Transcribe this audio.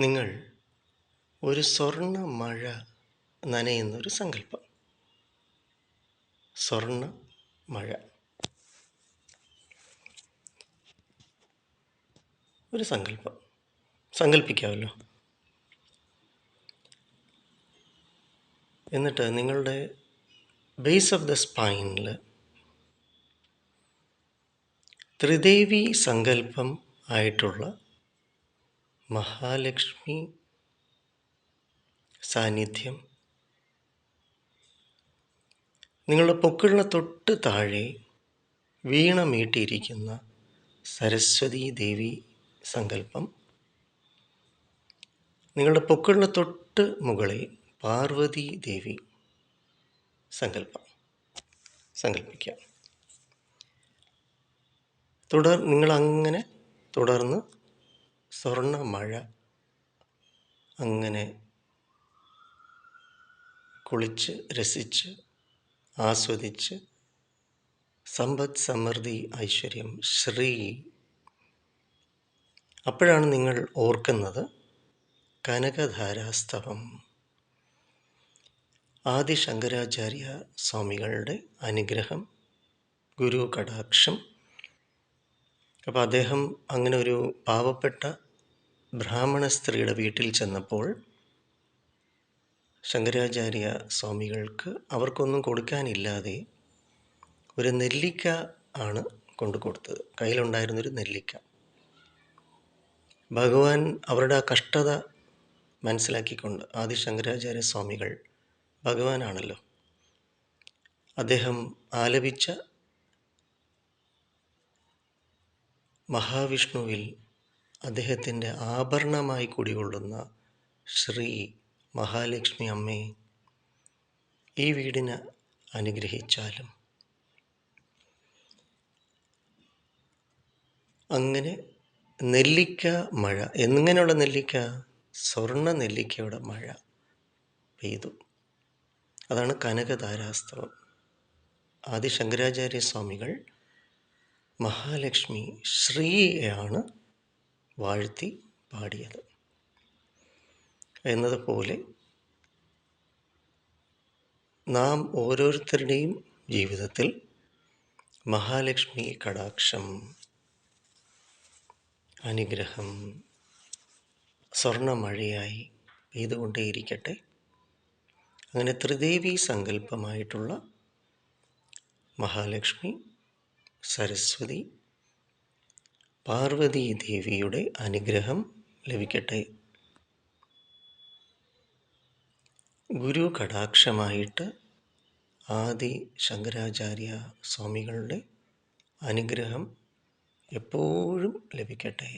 നിങ്ങൾ ഒരു സ്വർണ മഴ നനയുന്നൊരു സങ്കല്പം. സ്വർണ മഴ. ഒരു സങ്കല്പം. സങ്കല്പിക്കാമല്ലോ എന്നിട്ട് നിങ്ങളുടെ ബേസ് ഓഫ് ദ സ്പൈനിൽ ത്രിദേവി സങ്കല്പം ആയിട്ടുള്ള മഹാലക്ഷ്മി സാന്നിധ്യം. നിങ്ങളുടെ പൊക്കിളിന് തൊട്ട് താഴെ വീണ മീട്ടിയിരിക്കുന്ന സരസ്വതി ദേവി സങ്കല്പം. നിങ്ങളുടെ പൊക്കിളിന് തൊട്ട് മുകളിൽ പാർവതി ദേവി സങ്കല്പം. സങ്കല്പിക്കാം. തുടർ നിങ്ങളങ്ങനെ തുടർന്ന് സ്വർണ മഴ അങ്ങനെ കുളിച്ച് രസിച്ച് ആസ്വദിച്ച് സമ്പദ് സമൃദ്ധി ഐശ്വര്യം ശ്രീ. അപ്പോഴാണ് നിങ്ങൾ ഓർക്കുന്നത് കനകധാരാസ്തവം. ആദി ശങ്കരാചാര്യ സ്വാമികളുടെ അനുഗ്രഹം ഗുരു കടാക്ഷം. അപ്പോൾ അദ്ദേഹം അങ്ങനെ ഒരു പാവപ്പെട്ട ബ്രാഹ്മണ സ്ത്രീയുടെ വീട്ടിൽ ചെന്നപ്പോൾ ശങ്കരാചാര്യ സ്വാമികൾക്ക് അവർക്കൊന്നും കൊടുക്കാനില്ലാതെ ഒരു നെല്ലിക്ക ആണ് കൊണ്ടു കൊടുത്തത്. കയ്യിലുണ്ടായിരുന്നൊരു നെല്ലിക്ക. ഭഗവാൻ അവരുടെ ആ കഷ്ടത മനസ്സിലാക്കിക്കൊണ്ട് ആദി ശങ്കരാചാര്യ സ്വാമികൾ ഭഗവാനാണല്ലോ. അദ്ദേഹം ആലപിച്ച മഹാവിഷ്ണുവിൽ അദ്ദേഹത്തിന്റെ ആഭരണമായി കുടികൊള്ളുന്ന ശ്രീ മഹാലക്ഷ്മി അമ്മയെ ഈ വീടിന് അനുഗ്രഹിച്ചാലും. അങ്ങനെ നെല്ലിക്ക മഴ എങ്ങനെയുള്ള നെല്ലിക്ക? സ്വർണ നെല്ലിക്കയുടെ മഴ പെയ്തു. അതാണ് കനകധാരാസ്തവം ആദി ശങ്കരാചാര്യ സ്വാമികൾ മഹാലക്ഷ്മി ശ്രീയാണ് വാഴ്ത്തി പാടിയത്. എന്നതുപോലെ നാം ഓരോരുത്തരുടെയും ജീവിതത്തിൽ മഹാലക്ഷ്മി കടാക്ഷം അനുഗ്രഹം സ്വർണമഴയായി പെയ്തുകൊണ്ടേയിരിക്കട്ടെ. അങ്ങനെ ത്രിദേവി സങ്കല്പമായിട്ടുള്ള മഹാലക്ഷ്മി സരസ്വതി പാർവതി ദേവിയുടെ അനുഗ്രഹം ലഭിക്കട്ടെ. ഗുരു കടാക്ഷമായിട്ട് ആദി ശങ്കരാചാര്യ സ്വാമികളുടെ അനുഗ്രഹം എപ്പോഴും ലഭിക്കട്ടെ.